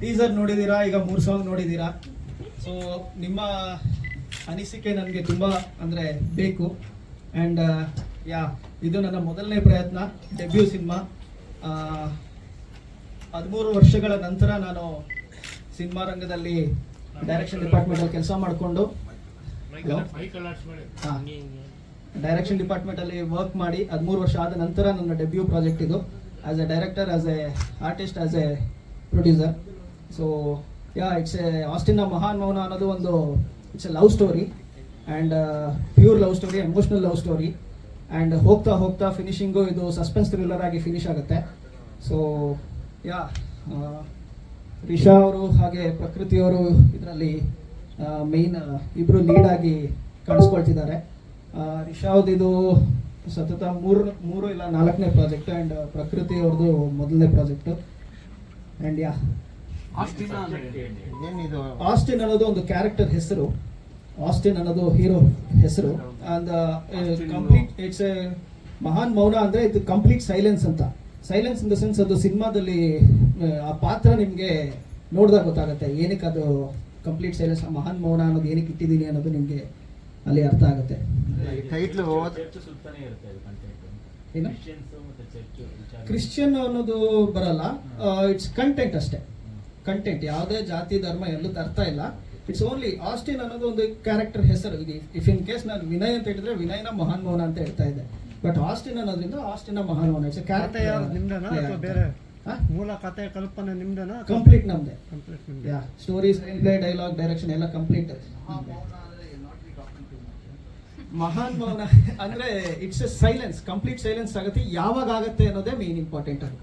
Teaser ನೋಡಿದ್ದೀರಾ ಈಗ ಮೂರು ಸಾಂಗ್ ನೋಡಿದ್ದೀರಾ ಸೊ ನಿಮ್ಮ ಅನಿಸಿಕೆ ನನಗೆ ತುಂಬ ಅಂದರೆ ಬೇಕು. ಆ್ಯಂಡ್ ಯಾ ಇದು ನನ್ನ ಮೊದಲನೇ ಪ್ರಯತ್ನ ಡೆಬ್ಯೂ ಸಿನಿಮಾ. ಹದಿಮೂರು ವರ್ಷಗಳ ನಂತರ ನಾನು ಸಿನಿಮಾ ರಂಗದಲ್ಲಿ ಡೈರೆಕ್ಷನ್ ಡಿಪಾರ್ಟ್ಮೆಂಟಲ್ಲಿ ಕೆಲಸ ಮಾಡಿಕೊಂಡು. ಡೈರೆಕ್ಷನ್ ಡಿಪಾರ್ಟ್ಮೆಂಟಲ್ಲಿ ವರ್ಕ್ ಮಾಡಿ ಹದಿಮೂರು ವರ್ಷ ಆದ ನಂತರ ನನ್ನ ಡೆಬ್ಯೂ ಪ್ರಾಜೆಕ್ಟ್ ಇದು. As a director as a artist as a producer so yeah it's a ಆಸ್ಟಿನ Mahan ಮೌನ ಅನ್ನೋದು ಒಂದು it's a love story and pure love story emotional love story and ಹೋಗ್ತಾ ಹೋಗ್ತಾ ಫಿನಿಶಿಂಗು ಇದು ಸಸ್ಪೆನ್ಸ್ ಥ್ರಿಲ್ಲರ್ ಆಗಿ ಫಿನಿಶ್ ಆಗುತ್ತೆ. ಸೊ ಯಾ ರಿಷಾ ಅವರು ಹಾಗೆ ಪ್ರಕೃತಿಯವರು ಇದರಲ್ಲಿ ಮೇಯ್ನ್ ಇಬ್ಬರು ಲೀಡಾಗಿ ಕಾಣಿಸ್ಕೊಳ್ತಿದ್ದಾರೆ. ರಿಷಾ ಇದು ಸತತ ಮೂರು ಮೂರು ಇಲ್ಲ ನಾಲ್ಕನೇ ಪ್ರಾಜೆಕ್ಟ್ ಆ್ಯಂಡ್ ಪ್ರಕೃತಿ ಅವ್ರದ್ದು ಮೊದಲನೇ ಪ್ರಾಜೆಕ್ಟು ಆ್ಯಂಡ್ ಯಾ ಆಸ್ಟಿನ್ ಅನ್ನೋದು ಒಂದು ಕ್ಯಾರೆಕ್ಟರ್ ಹೆಸರು. ಆಸ್ಟಿನ್ ಅನ್ನೋದು ಹೀರೋ ಹೆಸರು. ಅಂಡ್ ಕಂಪ್ಲೀಟ್ ಇಟ್ಸ್ ಎ ಮಹಾನ್ ಮೌನ ಅಂದ್ರೆ ಇದು ಕಂಪ್ಲೀಟ್ ಸೈಲೆನ್ಸ್ ಅಂತ. ಸೈಲೆನ್ಸ್ ಇನ್ ದ ಸೆನ್ಸ್ ಅದು ಸಿನಿಮಾದಲ್ಲಿ ಆ ಪಾತ್ರ ನಿಮಗೆ ನೋಡಿದಾಗ ಗೊತ್ತಾಗುತ್ತೆ. ಏನಕ್ಕೆ ಅದು ಕಂಪ್ಲೀಟ್ ಸೈಲೆನ್ಸ್ ಮಹಾನ್ ಮೌನ ಅನ್ನೋದು ಏನಕ್ಕೆ ಇಟ್ಟಿದ್ದೀನಿ ಅನ್ನೋದು ನಿಮಗೆ ಅಲ್ಲಿ ಅರ್ಥ ಆಗುತ್ತೆ. ಟೈಟ್ಲು ಚರ್ಚ್ ಸುತ್ತಾನೆ ಇರುತ್ತೆ ಇದು content. ಏನು? ಕ್ರಿಶ್ಚಿಯನ್ ಅನ್ನೋದು ಬರಲ್ಲ. ಇಟ್ಸ್ ಕಂಟೆಂಟ್ ಅಷ್ಟೇ. ಕಂಟೆಂಟ್ ಯಾವುದೇ ಜಾತಿ ಧರ್ಮ ಎಲ್ಲೂ ತರ್ತಾ ಇಲ್ಲ. ಇಟ್ಸ್ ಓನ್ಲಿ ಆಸ್ಟಿನ್ ಅನ್ನೋದು ಒಂದು ಕ್ಯಾರೆಕ್ಟರ್ ಹೆಸರು ಈಗ ಇಫ್ ಇನ್ ಕೇಸ್ ನಾನು ವಿನಯ್ ಅಂತ ಹೇಳಿದ್ರೆ ವಿನಯನ ಮಹಾನ್ ಮೋಹನ ಅಂತ ಹೇಳ್ತಾ ಇದೆ ಬಟ್ ಆಸ್ಟಿನ್ ಅನ್ನೋದ್ರಿಂದ ಆಸ್ಟಿನ ಮಹಾನ್ ಮೋಹನ ಇಟ್ಸ್ ಬೇರೆ ಮೂಲ ಕತೆ ಕಲ್ಪನೆ ನಿಮ್ದೇನಾ ಕಂಪ್ಲೀಟ್ ನಮ್ದೆ. Complete yeah story screenplay dialogue direction ಎಲ್ಲ ಕಂಪ್ಲೀಟ್ ಮಹಾನ್ ಮೌನ ಅಂದ್ರೆ it's a silence complete silence ಆಗುತ್ತೆ. ಯಾವಾಗ ಆಗುತ್ತೆ ಅನ್ನೋದೇ ಮೇನ್ ಇಂಪಾರ್ಟೆಂಟ್ ಅದು.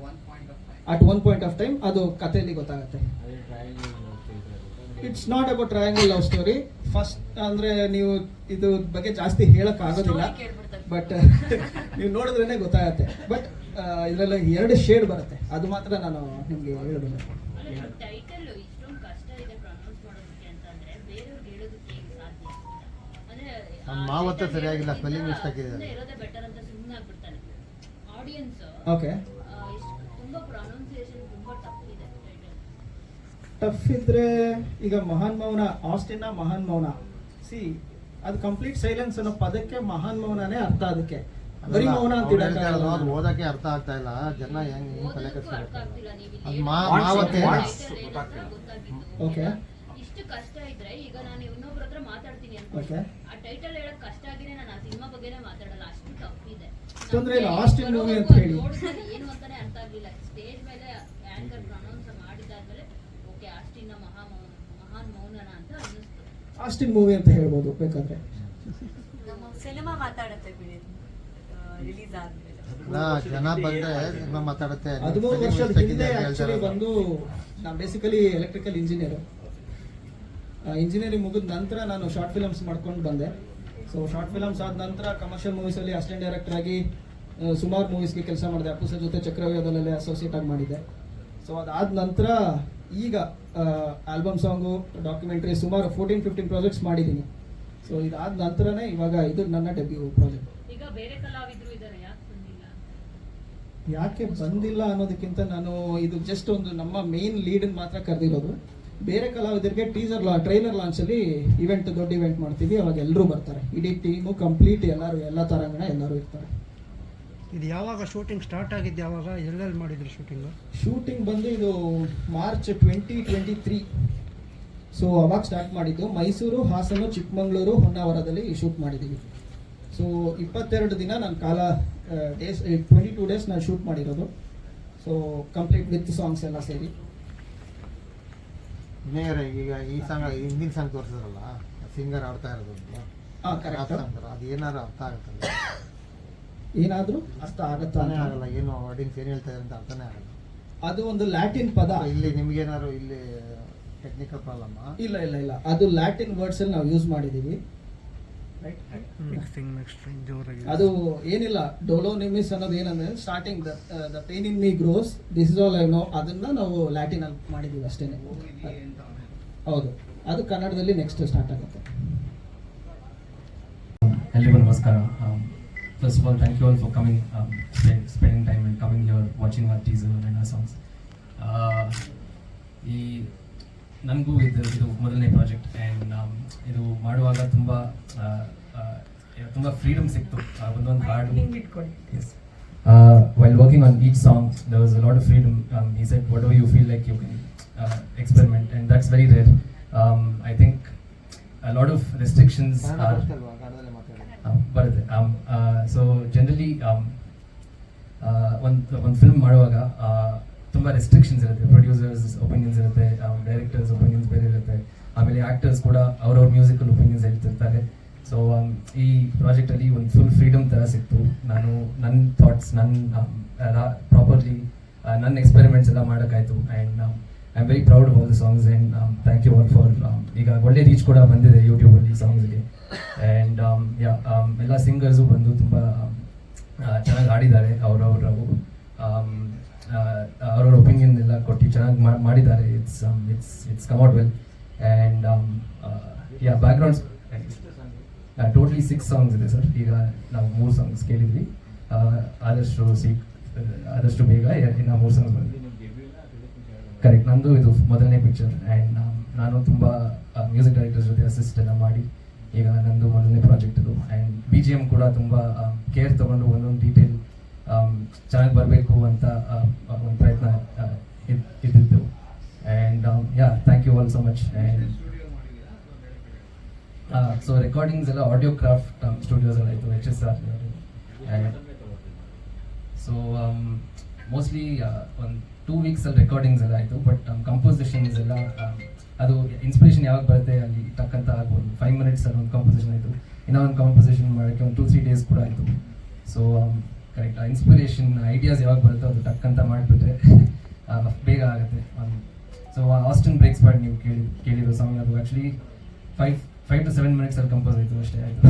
At one point of time ಅದು ಕಥೆಯಲ್ಲಿ ಗೊತ್ತಾಗುತ್ತೆ. ಅದೇ triangle love story ಇರುತ್ತೆ. It's not about triangle love story first ಅಂದ್ರೆ ನೀವು ಇದು ಬಗ್ಗೆ ಜಾಸ್ತಿ ಹೇಳಕ್ ಆಗೋದಿಲ್ಲ ಬಟ್ ನೀವು ನೋಡಿದ್ರೇನೆ ಗೊತ್ತಾಗತ್ತೆ. ಬಟ್ ಇದರಲ್ಲಿ ಎರಡು ಶೇಡ್ ಬರುತ್ತೆ. ಅದು ಮಾತ್ರ ನಾನು ನಿಮ್ಗೆ ಹೇಳೋದಿಲ್ಲ ಸರಿಯಾಗಿಲ್ಲ ಸ್ಪೆಲ್ಲಿಂಗ್ ಮಿಸ್ಟೇಕ್ ಇದೆ ಓಕೆ ಟಫ್ ಇದ್ರೆ ಈಗ ಮಹಾನ್ ಮೌನ ಆಸ್ಟಿನ್ನ ಮಹಾನ್ ಮೌನ. ಸಿ ಅದು ಕಂಪ್ಲೀಟ್ ಸೈಲೆನ್ಸ್ ಅನ್ನೋ ಪದಕ್ಕೆ ಮಹಾನ್ ಮೌನನೇ ಅರ್ಥ ಅದಕ್ಕೆ. ಬರೀ ಮೌನ ಅಂತ ಅದು. ಓದಕ್ಕೆ ಅರ್ಥ ಆಗ್ತಾ ಇಲ್ಲ. ಜನ ಹೆಂಗ್ ತಲೆ ಕೆಡ್ಸ್ಕೊಬೇಕು Okay. ಇಷ್ಟು ಕಷ್ಟ ಇದ್ರೆ ಈಗ ನಾನು ಇನ್ನೊಬ್ರ ಹತ್ರ ಮಾತಾಡ್ತೀನಿ ಅಂತ. ಆ ಟೈಟಲ್ ಹೇಳಕ್ ಕಷ್ಟ ಆಗಿದೆ ನಾನು ಆ ಸಿನಿಮಾ ಬಗ್ಗೆನೇ ಮಾತಾಡಲ್ಲ. ಅಷ್ಟು ಟಫ್ ಇದೆ. ತೊಂದ್ರೆ ಇಲ್ಲ, ನಮ್ಗೆ Austin ಅಂತ ಹೇಳಿ. ಏನು ಅಂತಾನೆ ಅರ್ಥ ಆಗ್ಲಿಲ್ಲ. ಸ್ಟೇಜ್ ಮೇಲೆ ಆಂಕರ್ ಪ್ರೊನೌನ್ಸ್ ಮಾಡಿದಾದ್ಮೇಲೆ ಓಕೆ ಆಸ್ಟಿನ ಮೂವಿ ಅಂತ ಹೇಳ್ಬೋದು ಬೇಕಾದ್ರೆ. ನಮ್ಮ ಸಿನಿಮಾ ಮಾತಾಡತ್ತೆ ಬಿಡಿ ರಿಲೀಸ್ ಆದ್ಮೇಲೆ. ಇಲ್ಲ, ಜನ ಬಂದ್ರೆ ಸಿನಿಮಾ ಮಾತಾಡುತ್ತೆ. ಹದಿಮೂರು spelling ವರ್ಷದ ಹಿಂದೆ ಆಕ್ಚುಲಿ ಬಂದು ನಾನು ಬೇಸಿಕಲಿ ಎಲೆಕ್ಟ್ರಿಕಲ್ ಇಂಜಿನಿಯರ್ ಇಂಜಿನಿಯರಿಂಗ್ ಮುಗಿದ ನಂತರ ನಾನು ಶಾರ್ಟ್ ಫಿಲಮ್ಸ್ ಮಾಡ್ಕೊಂಡು ಬಂದೆ. ಸೊ ಶಾರ್ಟ್ ಫಿಲಮ್ಸ್ ಆದ ನಂತರ ಕಮರ್ಷಿಯಲ್ ಮೂವೀಸಲ್ಲಿ ಅಸಿಸ್ಟೆಂಟ್ ಡೈರೆಕ್ಟರ್ ಆಗಿ ಸುಮಾರು ಮೂವೀಸ್ಗೆ ಕೆಲಸ ಮಾಡಿದೆ. ಅಪ್ಪು ಸರ್ ಜೊತೆ ಚಕ್ರವ್ಯೂಹದಲ್ಲೇ ಅಸೋಸಿಯೇಟ್ ಆಗಿ ಮಾಡಿದೆ ಸೊ ಅದಾದ ನಂತರ ಈಗ ಆಲ್ಬಮ್ ಸಾಂಗು ಡಾಕ್ಯುಮೆಂಟ್ರಿ ಸುಮಾರು ಫೋರ್ಟೀನ್ ಫಿಫ್ಟೀನ್ ಪ್ರಾಜೆಕ್ಟ್ಸ್ ಮಾಡಿದ್ದೀನಿ. ಸೊ ಇದಾದ ನಂತರನೇ ಇವಾಗ ಇದು ನನ್ನ ಡೆಬ್ಯೂ ಪ್ರಾಜೆಕ್ಟ್ ಈಗ ಬೇರೆ ಕಲಾವಿದ್ರು ಇದಾರೆ ಯಾಕೆ ಬಂದಿಲ್ಲ? ಅನ್ನೋದಕ್ಕಿಂತ ನಾನು ಇದು ಜಸ್ಟ್ ಒಂದು ನಮ್ಮ ಮೇನ್ ಲೀಡ್ ಮಾತ್ರ ಕರೆದಿರೋದು. ಬೇರೆ ಕಲಾವಿದರಿಗೆ ಟೀಸರ್ ಲಾ ಟ್ರೈಲರ್ ಲಾಂಚಲ್ಲಿ ಇವೆಂಟ್ ದೊಡ್ಡ ಇವೆಂಟ್ ಮಾಡ್ತೀವಿ. ಅವಾಗ ಎಲ್ಲರೂ ಬರ್ತಾರೆ. ಇಡೀ ಟೀಮು ಕಂಪ್ಲೀಟ್ ಎಲ್ಲರೂ ಎಲ್ಲ ತರಂಗಣ ಎಲ್ಲರೂ ಇರ್ತಾರೆ. ಇದು ಯಾವಾಗ ಶೂಟಿಂಗ್ ಸ್ಟಾರ್ಟ್ ಆಗಿದ್ದು ಯಾವಾಗ? ಎಲ್ಲೆಲ್ಲಿ ಮಾಡಿದ್ರು ಶೂಟಿಂಗ್ ಶೂಟಿಂಗ್ ಬಂದು ಇದು March twenty twenty three so ಅವಾಗ ಸ್ಟಾರ್ಟ್ ಮಾಡಿದ್ದು ಮೈಸೂರು ಹಾಸನ ಚಿಕ್ಕಮಗಳೂರು ಹೊನ್ನಾವರದಲ್ಲಿ ಶೂಟ್ ಮಾಡಿದ್ದೀವಿ. ಸೊ ಇಪ್ಪತ್ತೆರಡು ದಿನ ನಾನು ಕಾಲ ಡೇಸ್ ಟ್ವೆಂಟಿ ಟೂ ಡೇಸ್ ನಾನು ಶೂಟ್ ಮಾಡಿರೋದು. ಸೊ ಕಂಪ್ಲೀಟ್ ವಿತ್ ಸಾಂಗ್ಸ್ ಎಲ್ಲ ಸೇರಿ. ನೇರ ಈಗ ಈ ಸಾಂಗ್ ಹಿಂದಿನ ಸಾಂಗ್ ತೋರಿಸಿದ್ರಲ್ಲ ಸಿಂಗರ್ ಆಡ್ತಾ ಇರೋದು ಹಾ ಕರೆಕ್ಟ್ ಅದು ಏನಾರು ಅರ್ಥ ಆಗುತ್ತಲ್ಲ. ಏನಾದ್ರೂ? ಅರ್ಥ ಆಗತ್ತಾನೆ ಆಗಲ್ಲ ಏನು ವರ್ಡಿಂಗ್ಸ್ ಏನು ಹೇಳ್ತಾ ಅಂತ ಅರ್ಥನೇ ಆಗಲ್ಲ. ಅದು ಒಂದು ಲ್ಯಾಟಿನ್ ಪದ. ಇಲ್ಲಿ ನಿಮ್ಗೇನಾದ್ರು ಇಲ್ಲಿ ಟೆಕ್ನಿಕಲ್ ಪ್ರಾಬ್ಲಮ್ ಇಲ್ಲ ಇಲ್ಲ ಇಲ್ಲ. ಅದು ಲ್ಯಾಟಿನ್ ವರ್ಡ್ಸ್ ಅಲ್ಲಿ ನಾವು ಯೂಸ್ ಮಾಡಿದೀವಿ. ಅದು ಏನಿಲ್ಲ ಡೊಲೋನಿಮಿಸ್ ಅನ್ನೋದು ಏನಂದ್ರೆ starting the pain in me grows this is all I know ಅದನ್ನ ನಾವು ಲ್ಯಾಟಿನ್ ಅಲ್ಲಿ ಮಾಡಿದೀವಿ ಅಷ್ಟೇನೆ ಹೌದು. ಅದು ಕನ್ನಡದಲ್ಲಿ ನೆಕ್ಸ್ಟ್ ಸ್ಟಾರ್ಟ್ ಆಗುತ್ತೆ. ಎಲ್ಲರಿಗೂ ನಮಸ್ಕಾರ. First of all thank you all for coming spending time and coming your watching our teaser and ಆ ಸಾಂಗ್ಸ್ ಈ ನನಗೂ ಇದು ಇದು ಮೊದಲನೇ ಪ್ರಾಜೆಕ್ಟ್ ಆ್ಯಂಡ್ ಇದು ಮಾಡುವಾಗ ತುಂಬ ತುಂಬ ಫ್ರೀಡಮ್ ಸಿಕ್ತು ಆ, ಒಂದೊಂದು ಹಾಡು Yes. Uh, while working on each song, there was a lot of freedom. Um, he said, whatever you feel like you can uh, experiment, and that's very rare. Um, I think a lot ಬರುತ್ತೆ. So generally ಒಂದು ಒಂದು film ಮಾಡುವಾಗ ತುಂಬ restrictions ಇರುತ್ತೆ. Producers opinions ಇರುತ್ತೆ directors opinions ಬೇರೆ ಇರುತ್ತೆ. ಆಮೇಲೆ ಆ್ಯಕ್ಟರ್ಸ್ ಕೂಡ ಅವ್ರವ್ರ ಮ್ಯೂಸಿಕಲ್ ಒಪಿನಿಯನ್ಸ್ ಹೇಳ್ತಿರ್ತಾರೆ. ಸೊ ಈ ಪ್ರಾಜೆಕ್ಟಲ್ಲಿ ಒಂದು ಫುಲ್ ಫ್ರೀಡಮ್ ಥರ ಸಿಕ್ತು. ನಾನು ನನ್ನ ಥಾಟ್ಸ್ ನನ್ನ ಪ್ರಾಪರ್ಲಿ ನನ್ನ ಎಕ್ಸ್ಪೆರಿಮೆಂಟ್ಸ್ ಎಲ್ಲ ಮಾಡೋಕ್ಕಾಯ್ತು. And I very proud of all the songs and thank you all for ಈಗ ಒಳ್ಳೆ ರೀಚ್ ಕೂಡ ಬಂದಿದೆ ಯೂಟ್ಯೂಬಲ್ಲಿ ಸಾಂಗ್ಸ್ಗೆ ಆ್ಯಂಡ್ ಎಲ್ಲ ಸಿಂಗರ್ಸು ಬಂದು ತುಂಬ ಚೆನ್ನಾಗಿ ಆಡಿದ್ದಾರೆ ಅವರವರು ಅವ್ರವ್ರ ಒಪಿನಿಯನ್ ಎಲ್ಲ ಕೊಟ್ಟು ಚೆನ್ನಾಗಿ ಮಾಡಿದ್ದಾರೆ. It's it's it's come out well and yeah backgrounds totally six songs ಇದೆ ಸರ್ ಈಗ ನಾವು ಮೂರು ಸಾಂಗ್ಸ್ ಕೇಳಿದ್ವಿ. ಆದಷ್ಟು ಸಿಕ್ ಆದಷ್ಟು ಬೇಗ, ಇನ್ನು ಮೂರು ಸಾಂಗ್ಸ್ ಅದಕ್ಕೆ ಕರೆಕ್ಟ್ ನಂದು ಇದು ಮೊದಲನೇ ಪಿಕ್ಚರ್ ಆ್ಯಂಡ್ ನಾನು ತುಂಬ ಮ್ಯೂಸಿಕ್ ಡೈರೆಕ್ಟರ್ ಜೊತೆ ಅಸಿಸ್ಟ್ ಎಲ್ಲ ಮಾಡಿ ಈಗ ನಂದು ಮೊದಲನೇ ಪ್ರಾಜೆಕ್ಟ್ ಇದು. ಆ್ಯಂಡ್ ಬಿ ಜಿ ಎಂ ಕೂಡ ತುಂಬ ಕೇರ್ ತೊಗೊಂಡು ಒಂದೊಂದು ಡೀಟೇಲ್ ಚೆನ್ನಾಗಿ ಬರಬೇಕು ಅಂತ ಆ, ಆ, ಒಂದು ಪ್ರಯತ್ನ ಇದ್- ಇದ್ದಿದ್ದು. And yeah thank you all so much and so recordings ಎಲ್ಲ ಆಡಿಯೋ ಕ್ರಾಫ್ಟ್ ಸ್ಟುಡಿಯೋಸ್ ಎಲ್ಲ ಇತ್ತು H S R so mostly ಒಂದು ಟೂ ವೀಕ್ಸಲ್ಲಿ ರೆಕಾರ್ಡಿಂಗ್ಸ್ ಎಲ್ಲ ಆಯಿತು ಬಟ್ ಕಂಪೋಸಿಷನ್ಸ್ ಎಲ್ಲ ಅದು ಇನ್ಸ್ಪಿರೇಷನ್ ಯಾವಾಗ ಬರುತ್ತೆ ಅಲ್ಲಿ ತಕ್ಕಂತ ಆಗ್ಬೋದು. ಫೈವ್ ಮಿನಿಟ್ಸಲ್ಲಿ ಒಂದು ಕಂಪೋಸಿಷನ್ ಆಯಿತು. ಇನ್ನೊಂದು ಕಂಪೋಸಿಷನ್ ಮಾಡೋಕ್ಕೆ ಒಂದು ಟೂ ತ್ರೀ ಡೇಸ್ ಕೂಡ ಆಯಿತು. ಸೊ ಕರೆಕ್ಟ್ ಇನ್ಸ್ಪಿರೇಷನ್ ಐಡಿಯಾಸ್ ಯಾವಾಗ ಬರುತ್ತೋ ಅದು ತಕ್ಕಂತ ಅಂತ ಮಾಡಿಬಿಟ್ರೆ ಬೇಗ ಆಗುತ್ತೆ. ಸೊ ಆಸ್ಟನ್ ಬ್ರೇಕ್ಸ್ ಬಾಡ್ ನೀವು ಕೇಳಿ, ಕೇಳಿರೋ ಸಾಂಗ್ ಅದು actually five five to seven ಮಿನಿಟ್ಸಲ್ಲಿ compose ಆಯಿತು ಅಷ್ಟೇ ಆಯಿತು.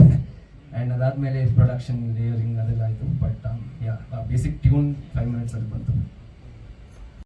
ಆ್ಯಂಡ್ ಅದಾದಮೇಲೆ ಪ್ರೊಡಕ್ಷನ್ ಲೇಯರಿಂಗ್ ಅದೆಲ್ಲ ಆಯಿತು. But yeah basic tune five ಮಿನಿಟ್ಸಲ್ಲಿ ಬಂತು.